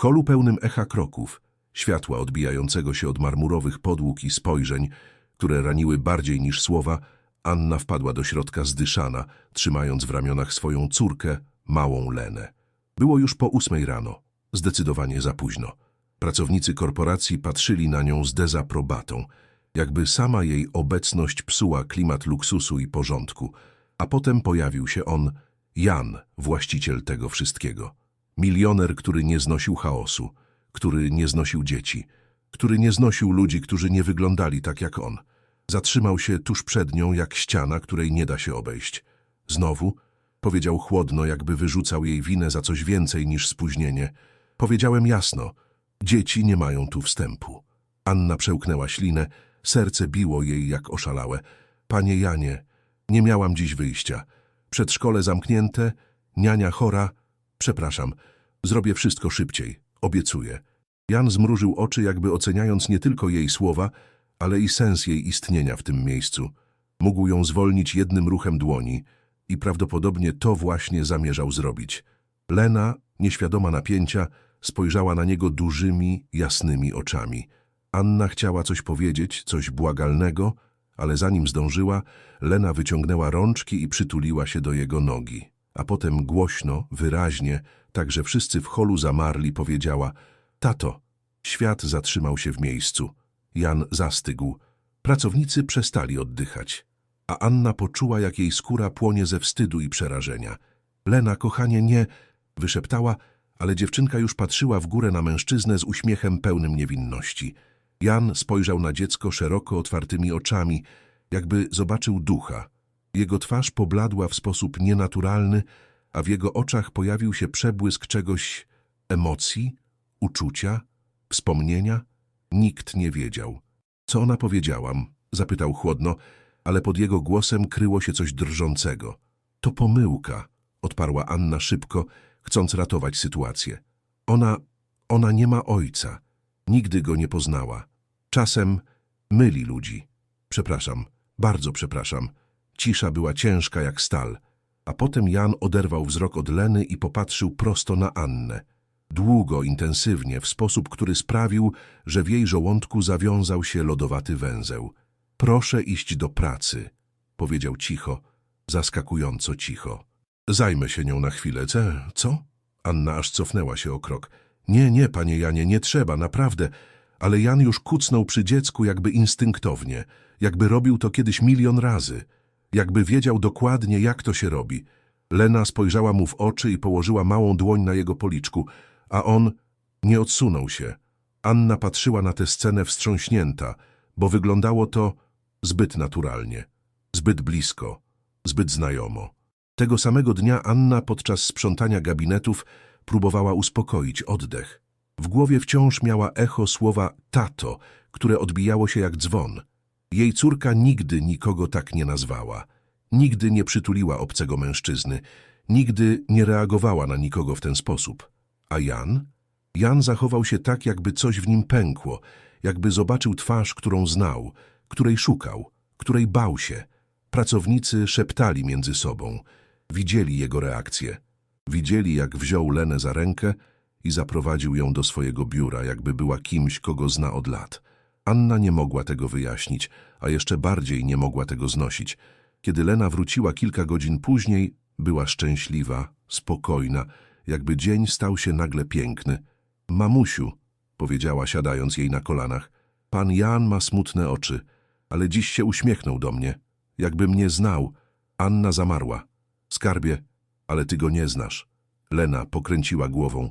holu pełnym echa kroków, światła odbijającego się od marmurowych podłóg i spojrzeń, które raniły bardziej niż słowa, Anna wpadła do środka zdyszana, trzymając w ramionach swoją córkę, małą Lenę. Było już po ósmej rano, zdecydowanie za późno. Pracownicy korporacji patrzyli na nią z dezaprobatą, jakby sama jej obecność psuła klimat luksusu i porządku. A potem pojawił się on, Jan, właściciel tego wszystkiego. Milioner, który nie znosił chaosu, który nie znosił dzieci, który nie znosił ludzi, którzy nie wyglądali tak jak on. Zatrzymał się tuż przed nią jak ściana, której nie da się obejść. Znowu, powiedział chłodno, jakby wyrzucał jej winę za coś więcej niż spóźnienie. Powiedziałem jasno, dzieci nie mają tu wstępu. Anna przełknęła ślinę, serce biło jej jak oszalałe. Panie Janie, nie miałam dziś wyjścia. Przedszkole zamknięte, niania chora. Przepraszam, zrobię wszystko szybciej, obiecuję. Jan zmrużył oczy, jakby oceniając nie tylko jej słowa, ale i sens jej istnienia w tym miejscu. Mógł ją zwolnić jednym ruchem dłoni i prawdopodobnie to właśnie zamierzał zrobić. Lena, nieświadoma napięcia, spojrzała na niego dużymi, jasnymi oczami. Anna chciała coś powiedzieć, coś błagalnego, ale zanim zdążyła, Lena wyciągnęła rączki i przytuliła się do jego nogi. A potem głośno, wyraźnie, tak że wszyscy w holu zamarli, powiedziała Tato, świat zatrzymał się w miejscu. Jan zastygł. Pracownicy przestali oddychać. A Anna poczuła, jak jej skóra płonie ze wstydu i przerażenia. Lena, kochanie, nie, wyszeptała, ale dziewczynka już patrzyła w górę na mężczyznę z uśmiechem pełnym niewinności. Jan spojrzał na dziecko szeroko otwartymi oczami, jakby zobaczył ducha. Jego twarz pobladła w sposób nienaturalny, a w jego oczach pojawił się przebłysk czegoś emocji, uczucia, wspomnienia. Nikt nie wiedział. Co ona powiedziałam? Zapytał chłodno, ale pod jego głosem kryło się coś drżącego. To pomyłka, odparła Anna szybko, chcąc ratować sytuację. Ona, ona nie ma ojca. Nigdy go nie poznała. Czasem myli ludzi. Przepraszam, bardzo przepraszam. Cisza była ciężka jak stal. A potem Jan oderwał wzrok od Leny i popatrzył prosto na Annę. Długo, intensywnie, w sposób, który sprawił, że w jej żołądku zawiązał się lodowaty węzeł. Proszę iść do pracy, powiedział cicho, zaskakująco cicho. Zajmę się nią na chwilę, co? Anna aż cofnęła się o krok. Nie, nie, panie Janie, nie trzeba, naprawdę. Ale Jan już kucnął przy dziecku jakby instynktownie, jakby robił to kiedyś milion razy, jakby wiedział dokładnie, jak to się robi. Lena spojrzała mu w oczy i położyła małą dłoń na jego policzku, a on nie odsunął się. Anna patrzyła na tę scenę wstrząśnięta, bo wyglądało to zbyt naturalnie, zbyt blisko, zbyt znajomo. Tego samego dnia Anna podczas sprzątania gabinetów próbowała uspokoić oddech. W głowie wciąż miała echo słowa tato, które odbijało się jak dzwon. Jej córka nigdy nikogo tak nie nazwała. Nigdy nie przytuliła obcego mężczyzny. Nigdy nie reagowała na nikogo w ten sposób. A Jan? Jan zachował się tak, jakby coś w nim pękło, jakby zobaczył twarz, którą znał, której szukał, której bał się. Pracownicy szeptali między sobą. Widzieli jego reakcję. Widzieli, jak wziął Lenę za rękę i zaprowadził ją do swojego biura, jakby była kimś, kogo zna od lat. Anna nie mogła tego wyjaśnić, a jeszcze bardziej nie mogła tego znosić. Kiedy Lena wróciła kilka godzin później, była szczęśliwa, spokojna, jakby dzień stał się nagle piękny. Mamusiu, powiedziała siadając jej na kolanach, pan Jan ma smutne oczy, ale dziś się uśmiechnął do mnie, jakby mnie znał. Anna zamarła. Skarbie, ale ty go nie znasz. Lena pokręciła głową.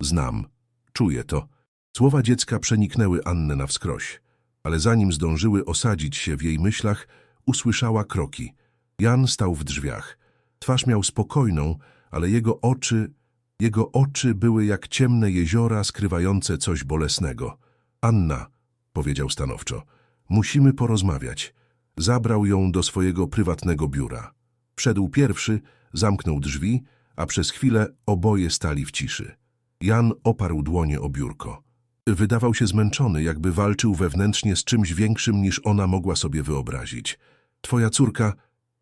Znam, czuję to. Słowa dziecka przeniknęły Annę na wskroś, ale zanim zdążyły osadzić się w jej myślach, usłyszała kroki. Jan stał w drzwiach. Twarz miał spokojną, ale jego oczy, jego oczy były jak ciemne jeziora skrywające coś bolesnego. Anna, powiedział stanowczo, musimy porozmawiać. Zabrał ją do swojego prywatnego biura. Wszedł pierwszy, zamknął drzwi, a przez chwilę oboje stali w ciszy. Jan oparł dłonie o biurko. Wydawał się zmęczony, jakby walczył wewnętrznie z czymś większym niż ona mogła sobie wyobrazić. Twoja córka,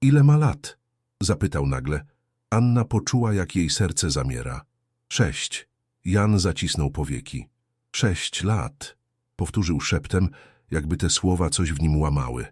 ile ma lat? Zapytał nagle. Anna poczuła, jak jej serce zamiera. Sześć. Jan zacisnął powieki. Sześć lat, powtórzył szeptem, jakby te słowa coś w nim łamały.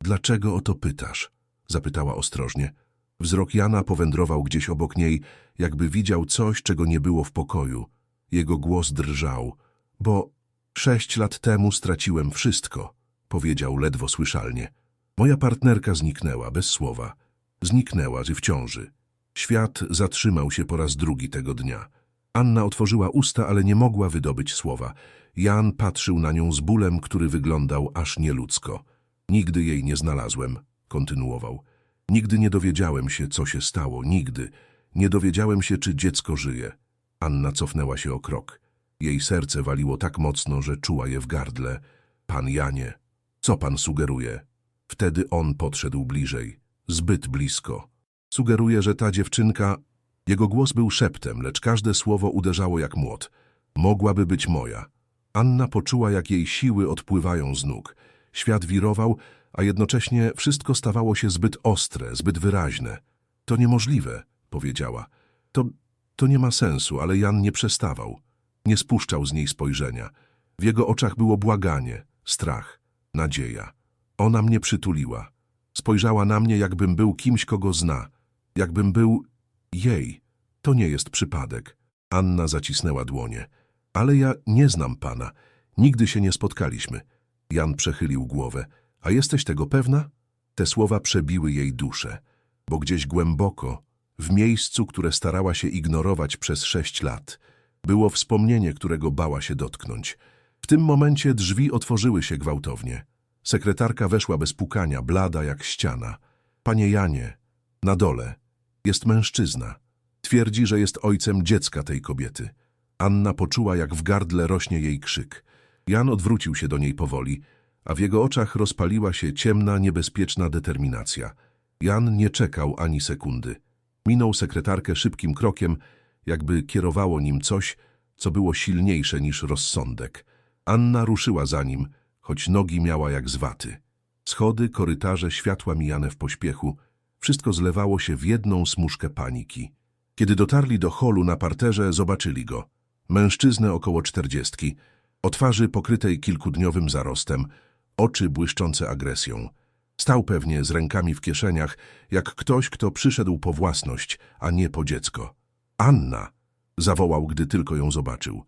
Dlaczego o to pytasz? zapytała ostrożnie. Wzrok Jana powędrował gdzieś obok niej, jakby widział coś, czego nie było w pokoju. Jego głos drżał. Bo sześć lat temu straciłem wszystko, powiedział ledwo słyszalnie. Moja partnerka zniknęła, bez słowa. Zniknęła w ciąży. Świat zatrzymał się po raz drugi tego dnia. Anna otworzyła usta, ale nie mogła wydobyć słowa. Jan patrzył na nią z bólem, który wyglądał aż nieludzko. Nigdy jej nie znalazłem, kontynuował. Nigdy nie dowiedziałem się, co się stało, nigdy. Nie dowiedziałem się, czy dziecko żyje. Anna cofnęła się o krok. Jej serce waliło tak mocno, że czuła je w gardle. Pan Janie, co pan sugeruje? Wtedy on podszedł bliżej, zbyt blisko. Sugeruje, że ta dziewczynka... Jego głos był szeptem, lecz każde słowo uderzało jak młot. Mogłaby być moja. Anna poczuła, jak jej siły odpływają z nóg. Świat wirował, a jednocześnie wszystko stawało się zbyt ostre, zbyt wyraźne. To niemożliwe, powiedziała. To, to nie ma sensu, ale Jan nie przestawał. Nie spuszczał z niej spojrzenia. W jego oczach było błaganie, strach, nadzieja. Ona mnie przytuliła. Spojrzała na mnie, jakbym był kimś, kogo zna. Jakbym był jej. To nie jest przypadek. Anna zacisnęła dłonie. Ale ja nie znam pana. Nigdy się nie spotkaliśmy. Jan przechylił głowę. A jesteś tego pewna? Te słowa przebiły jej duszę, bo gdzieś głęboko, w miejscu, które starała się ignorować przez sześć lat, było wspomnienie, którego bała się dotknąć. W tym momencie drzwi otworzyły się gwałtownie. Sekretarka weszła bez pukania, blada jak ściana. Panie Janie, na dole, jest mężczyzna. Twierdzi, że jest ojcem dziecka tej kobiety. Anna poczuła, jak w gardle rośnie jej krzyk. Jan odwrócił się do niej powoli, a w jego oczach rozpaliła się ciemna, niebezpieczna determinacja. Jan nie czekał ani sekundy. Minął sekretarkę szybkim krokiem, jakby kierowało nim coś, co było silniejsze niż rozsądek. Anna ruszyła za nim, choć nogi miała jak z waty. Schody, korytarze, światła mijane w pośpiechu, wszystko zlewało się w jedną smuszkę paniki. Kiedy dotarli do holu na parterze, zobaczyli go. Mężczyznę około czterdziestki, o twarzy pokrytej kilkudniowym zarostem, oczy błyszczące agresją. Stał pewnie z rękami w kieszeniach, jak ktoś, kto przyszedł po własność, a nie po dziecko. Anna! zawołał, gdy tylko ją zobaczył.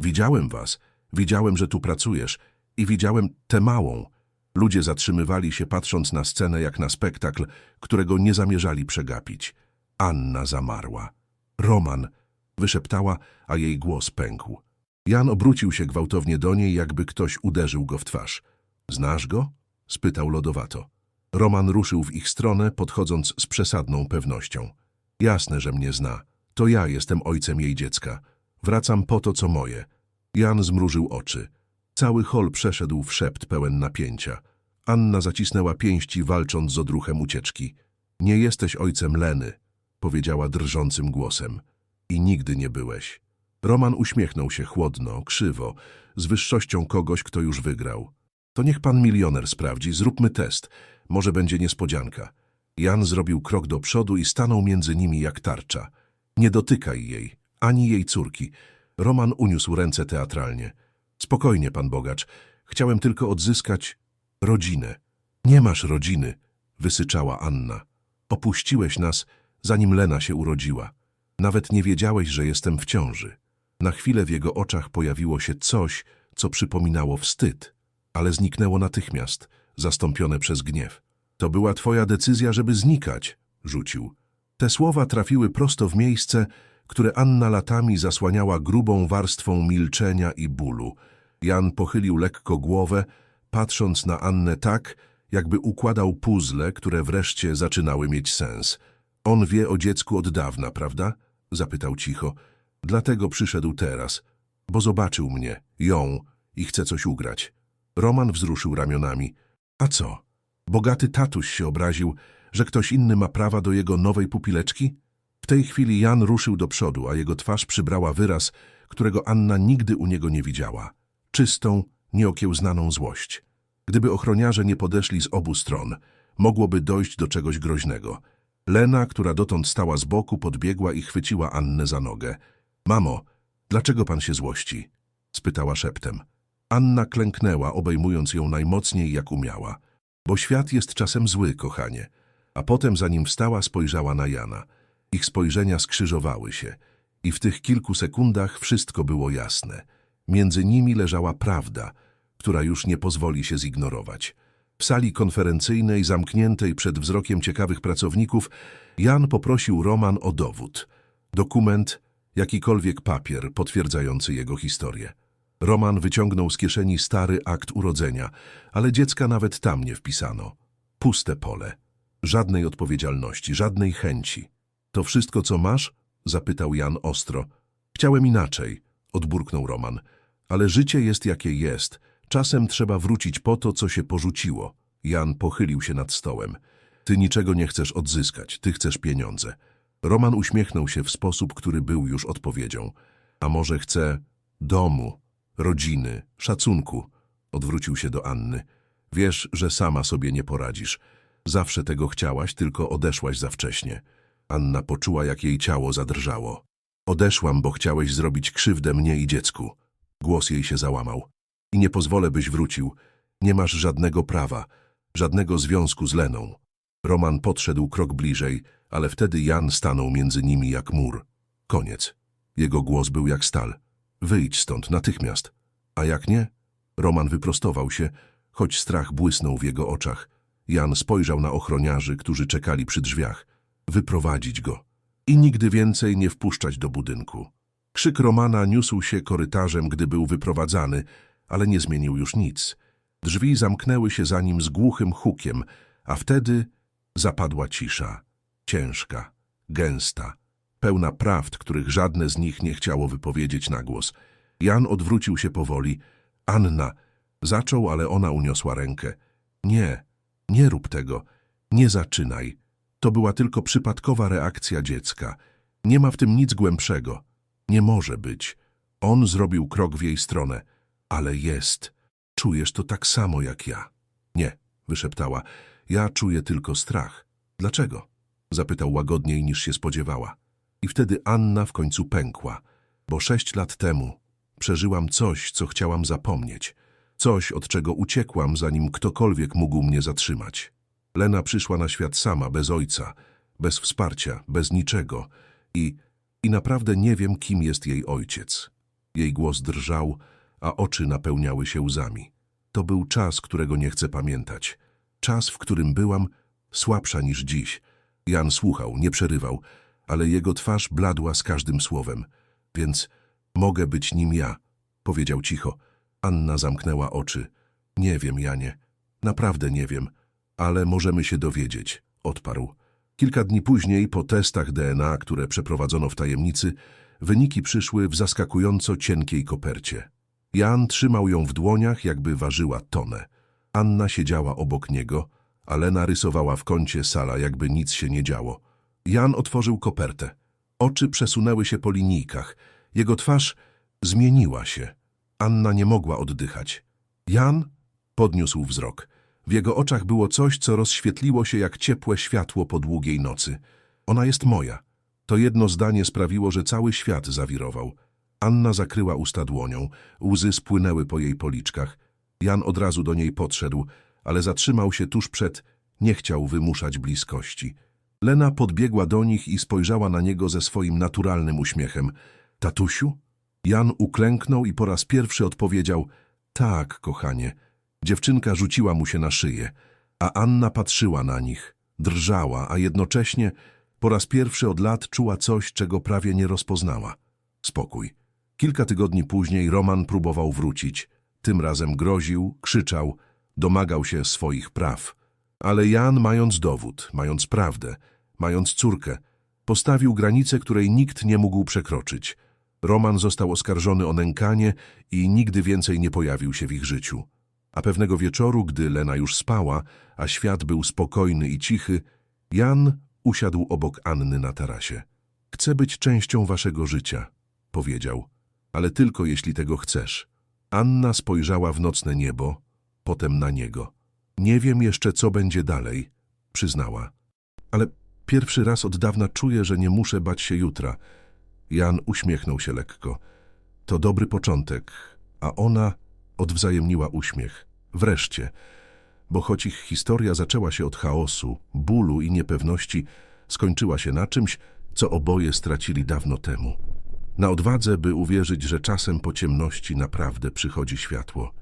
Widziałem was, widziałem, że tu pracujesz i widziałem tę małą. Ludzie zatrzymywali się, patrząc na scenę jak na spektakl, którego nie zamierzali przegapić. Anna zamarła. Roman! wyszeptała, a jej głos pękł. Jan obrócił się gwałtownie do niej, jakby ktoś uderzył go w twarz. Znasz go? spytał lodowato. Roman ruszył w ich stronę, podchodząc z przesadną pewnością. Jasne, że mnie zna. To ja jestem ojcem jej dziecka. Wracam po to, co moje. Jan zmrużył oczy. Cały hol przeszedł w szept pełen napięcia. Anna zacisnęła pięści, walcząc z odruchem ucieczki. Nie jesteś ojcem Leny, powiedziała drżącym głosem. I nigdy nie byłeś. Roman uśmiechnął się chłodno, krzywo, z wyższością kogoś, kto już wygrał. To niech pan milioner sprawdzi, zróbmy test. Może będzie niespodzianka. Jan zrobił krok do przodu i stanął między nimi jak tarcza. Nie dotykaj jej, ani jej córki. Roman uniósł ręce teatralnie. Spokojnie, pan bogacz. Chciałem tylko odzyskać rodzinę. Nie masz rodziny, wysyczała Anna. Opuściłeś nas, zanim Lena się urodziła. Nawet nie wiedziałeś, że jestem w ciąży. Na chwilę w jego oczach pojawiło się coś, co przypominało wstyd, ale zniknęło natychmiast, zastąpione przez gniew. To była twoja decyzja, żeby znikać, rzucił. Te słowa trafiły prosto w miejsce, które Anna latami zasłaniała grubą warstwą milczenia i bólu. Jan pochylił lekko głowę, patrząc na Annę tak, jakby układał puzzle, które wreszcie zaczynały mieć sens. On wie o dziecku od dawna, prawda? Zapytał cicho. Dlatego przyszedł teraz, bo zobaczył mnie, ją i chce coś ugrać. Roman wzruszył ramionami. A co? Bogaty tatuś się obraził, że ktoś inny ma prawa do jego nowej pupileczki? W tej chwili Jan ruszył do przodu, a jego twarz przybrała wyraz, którego Anna nigdy u niego nie widziała. Czystą, nieokiełznaną złość. Gdyby ochroniarze nie podeszli z obu stron, mogłoby dojść do czegoś groźnego. Lena, która dotąd stała z boku, podbiegła i chwyciła Annę za nogę. Mamo, Dlaczego pan się złości? spytała szeptem. Anna klęknęła, obejmując ją najmocniej jak umiała. Bo świat jest czasem zły, kochanie. A potem, zanim wstała, spojrzała na Jana. Ich spojrzenia skrzyżowały się. I w tych kilku sekundach wszystko było jasne. Między nimi leżała prawda, która już nie pozwoli się zignorować. W sali konferencyjnej, zamkniętej przed wzrokiem ciekawych pracowników, Jan poprosił Roman o dowód. Dokument, jakikolwiek papier potwierdzający jego historię. Roman wyciągnął z kieszeni stary akt urodzenia, ale dziecka nawet tam nie wpisano. Puste pole. Żadnej odpowiedzialności, żadnej chęci. To wszystko, co masz? zapytał Jan ostro. Chciałem inaczej, odburknął Roman. Ale życie jest jakie jest. Czasem trzeba wrócić po to, co się porzuciło. Jan pochylił się nad stołem. Ty niczego nie chcesz odzyskać, ty chcesz pieniądze. Roman uśmiechnął się w sposób, który był już odpowiedzią. A może chce domu, rodziny, szacunku? Odwrócił się do Anny. Wiesz, że sama sobie nie poradzisz. Zawsze tego chciałaś, tylko odeszłaś za wcześnie. Anna poczuła, jak jej ciało zadrżało. Odeszłam, bo chciałeś zrobić krzywdę mnie i dziecku. Głos jej się załamał. I nie pozwolę, byś wrócił. Nie masz żadnego prawa, żadnego związku z Leną. Roman podszedł krok bliżej, ale wtedy Jan stanął między nimi jak mur. Koniec. Jego głos był jak stal. Wyjdź stąd natychmiast. A jak nie? Roman wyprostował się, choć strach błysnął w jego oczach. Jan spojrzał na ochroniarzy, którzy czekali przy drzwiach. Wyprowadzić go. I nigdy więcej nie wpuszczać do budynku. Krzyk Romana niósł się korytarzem, gdy był wyprowadzany, ale nie zmienił już nic. Drzwi zamknęły się za nim z głuchym hukiem, a wtedy zapadła cisza. Ciężka, gęsta, pełna prawd, których żadne z nich nie chciało wypowiedzieć na głos. Jan odwrócił się powoli. Anna zaczął, ale ona uniosła rękę. Nie, nie rób tego. Nie zaczynaj. To była tylko przypadkowa reakcja dziecka. Nie ma w tym nic głębszego. Nie może być. On zrobił krok w jej stronę. Ale jest. Czujesz to tak samo jak ja. Nie, wyszeptała. Ja czuję tylko strach. Dlaczego? Zapytał łagodniej niż się spodziewała. I wtedy Anna w końcu pękła. Bo sześć lat temu przeżyłam coś, co chciałam zapomnieć. Coś, od czego uciekłam, zanim ktokolwiek mógł mnie zatrzymać. Lena przyszła na świat sama, bez ojca, bez wsparcia, bez niczego. I, i naprawdę nie wiem, kim jest jej ojciec. Jej głos drżał, a oczy napełniały się łzami. To był czas, którego nie chcę pamiętać. Czas, w którym byłam słabsza niż dziś. Jan słuchał, nie przerywał, ale jego twarz bladła z każdym słowem. Więc mogę być nim ja, powiedział cicho. Anna zamknęła oczy. Nie wiem, Janie. Naprawdę nie wiem, ale możemy się dowiedzieć, odparł. Kilka dni później, po testach DNA, które przeprowadzono w tajemnicy, wyniki przyszły w zaskakująco cienkiej kopercie. Jan trzymał ją w dłoniach, jakby ważyła tonę. Anna siedziała obok niego, a Lena rysowała w kącie sala, jakby nic się nie działo. Jan otworzył kopertę. Oczy przesunęły się po linijkach. Jego twarz zmieniła się. Anna nie mogła oddychać. Jan podniósł wzrok. W jego oczach było coś, co rozświetliło się jak ciepłe światło po długiej nocy. Ona jest moja. To jedno zdanie sprawiło, że cały świat zawirował. Anna zakryła usta dłonią, łzy spłynęły po jej policzkach. Jan od razu do niej podszedł, ale zatrzymał się tuż przed, nie chciał wymuszać bliskości. Lena podbiegła do nich i spojrzała na niego ze swoim naturalnym uśmiechem. Tatusiu? Jan uklęknął i po raz pierwszy odpowiedział tak, kochanie. Dziewczynka rzuciła mu się na szyję, a Anna patrzyła na nich, drżała, a jednocześnie po raz pierwszy od lat czuła coś, czego prawie nie rozpoznała. Spokój. Kilka tygodni później Roman próbował wrócić. Tym razem groził, krzyczał, domagał się swoich praw. Ale Jan, mając dowód, mając prawdę, mając córkę, postawił granicę, której nikt nie mógł przekroczyć. Roman został oskarżony o nękanie i nigdy więcej nie pojawił się w ich życiu. A pewnego wieczoru, gdy Lena już spała, a świat był spokojny i cichy, Jan usiadł obok Anny na tarasie. Chcę być częścią waszego życia, powiedział, ale tylko jeśli tego chcesz. Anna spojrzała w nocne niebo, potem na niego. Nie wiem jeszcze, co będzie dalej, przyznała. Ale pierwszy raz od dawna czuję, że nie muszę bać się jutra. Jan uśmiechnął się lekko. To dobry początek, a ona odwzajemniła uśmiech. Wreszcie, bo choć ich historia zaczęła się od chaosu, bólu i niepewności, skończyła się na czymś, co oboje stracili dawno temu. Na odwadze, by uwierzyć, że czasem po ciemności naprawdę przychodzi światło.